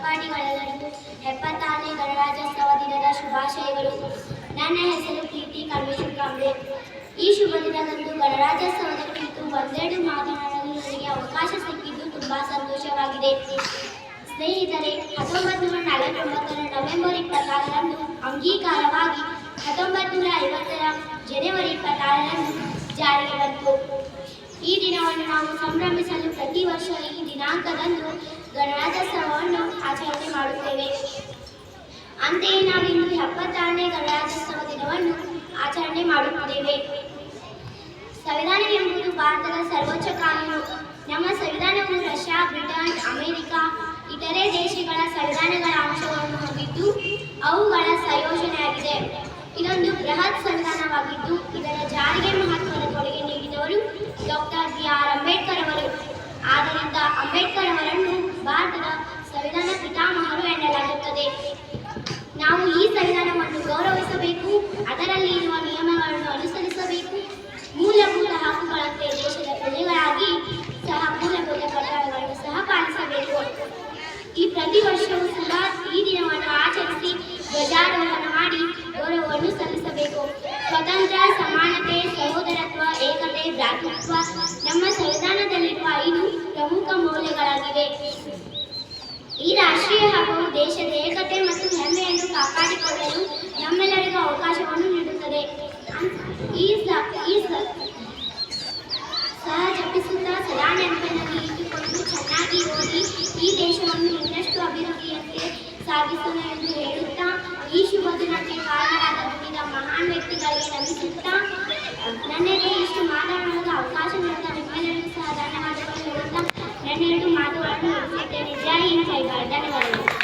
ಸಹಪಾಠಿಗಳೆಲ್ಲರಿಗೂ ಎಪ್ಪತ್ತಾರನೇ ಗಣರಾಜ್ಯೋತ್ಸವ ದಿನದ ಶುಭಾಶಯಗಳು. ನನ್ನ ಹೆಸರು ಪ್ರೀತಿ ಕಲ್ಮೇಶ್ವರ ಕಾಂಬ್ಳೆ ಈ ಶುಭ ದಿನದಂದು ಗಣರಾಜ್ಯೋತ್ಸವದ ಕುರಿತು ಒಂದೆರಡು ಮಾತನಾಡಲು ನನಗೆ ಅವಕಾಶ ಸಿಕ್ಕಿದ್ದು ತುಂಬಾ ಸಂತೋಷವಾಗಿದೆ. ಸ್ನೇಹಿತರೆ, ಹತ್ತೊಂಬತ್ತು ನೂರ ನಲವತ್ತೊಂಬತ್ತರ ನವೆಂಬರ್ ಇಪ್ಪತ್ತಾರರಂದು ಅಂಗೀಕಾರವಾಗಿ ಹತ್ತೊಂಬತ್ತು ನೂರ ಐವತ್ತರ ಜನವರಿ ಇಪ್ಪತ್ತಾರರಂದು ಜಾರಿಗೆ ಬಂತು. ಈ ದಿನವನ್ನು ನಾವು ಸಂಭ್ರಮಿಸಲು ಪ್ರತಿ ವರ್ಷ ಈ ದಿನಾಂಕದಂದು ಗಣರಾಜ್ಯೋತ್ಸವವನ್ನು ಆಚರಣೆ ಮಾಡುತ್ತೇವೆ. ಅಂತೆಯೇ ನಾವಿಂದು ಎಪ್ಪತ್ತಾರನೇ ಗಣರಾಜ್ಯೋತ್ಸವ ದಿನವನ್ನು ಆಚರಣೆ ಮಾಡುತ್ತೇವೆ. ಸಂವಿಧಾನ ಎಂಬುದು ಭಾರತದ ಸರ್ವೋಚ್ಚ ಕಾನೂನು. ನಮ್ಮ ಸಂವಿಧಾನವನ್ನು ರಷ್ಯಾ, ಬ್ರಿಟನ್, ಅಮೆರಿಕ, ಇತರೆ ದೇಶಗಳ ಸಂವಿಧಾನಗಳ ಅಂಶಗಳನ್ನು ಹೊಂದಿದ್ದು, ಅವುಗಳ ಸಂಯೋಜನೆಯಾಗಿದೆ. ಇದೊಂದು ಬೃಹತ್ ಸಂವಿಧಾನವಾಗಿದ್ದು, ಇದರ ಜಾರಿಗೆ ಮಹತ್ವದ ಕೊಡುಗೆ ನೀಡಿದವರು ಡಾಕ್ಟರ್ ಬಿ ಆರ್ ಅಂಬೇಡ್ಕರ್ ಅವರು. ಆದ್ದರಿಂದ ಅಂಬೇಡ್ಕರ್ ಅವರನ್ನು ಅದರಲ್ಲಿ ಇರುವ ನಿಯಮಗಳನ್ನು ಅನುಸರಿಸಬೇಕು. ಮೂಲಭೂತ ಹಕ್ಕುಗಳಂತೆ ದೇಶದ ಪ್ರಜೆಗಳಾಗಿ ಸಹ ಮೂಲಭೂತ ಕರ್ತವ್ಯಗಳನ್ನು ಸಹ ಪಾಲಿಸಬೇಕು ಈ ಪ್ರತಿ ವರ್ಷವೂ ಸಹ ಈ ದಿನವನ್ನು ಆಚರಿಸಿ ಧ್ವಜಾರೋಹಣ ಮಾಡಿ ಗೌರವವನ್ನು ಸಲ್ಲಿಸಬೇಕು. ಸ್ವತಂತ್ರ, ಸಮಾನತೆ, ಸಹೋದರತ್ವ, ಏಕತೆ, ಭ್ರಾತೃತ್ವ ನಮ್ಮ ಸಂವಿಧಾನದಲ್ಲಿರುವ ಐದು ಪ್ರಮುಖ ಮೌಲ್ಯಗಳಾಗಿವೆ. ಈ ರಾಷ್ಟ್ರೀಯ ಹಬ್ಬವು ಸಹ ಜಪಿಸುತ್ತಾ ಸದಾ ನೆನಪಿನಲ್ಲಿ ಇಟ್ಟುಕೊಂಡು ಚೆನ್ನಾಗಿ ಓದಿ ಈ ದೇಶವನ್ನು ಇನ್ನಷ್ಟು ಅಭಿವೃದ್ಧಿಯಂತೆ ಸಾಗಿಸೋಣ ಎಂದು ಹೇಳುತ್ತಾ, ಈ ಶುಭ ದಿನಕ್ಕೆ ಕಾರಣರಾದ ದುಡಿದ ಮಹಾನ್ ವ್ಯಕ್ತಿಗಳಿಗೆ ನಮಿಸುತ್ತಾ ನನಗೆ ಇಷ್ಟು ಮಾತನಾಡಲು ಅವಕಾಶ ನೀಡಿದ ನಿಮ್ಮೆಲ್ಲರಿಗೂ ಸಹ ಧನ್ಯವಾದಗಳು ಹೇಳುತ್ತಾ, ನನ್ನೆರಡು ಮಾತುಗಳನ್ನು ಮುಗಿಸುತ್ತೇನೆ. ಜೈ ಹಿಂದ್ ಧನ್ಯವಾದಗಳು.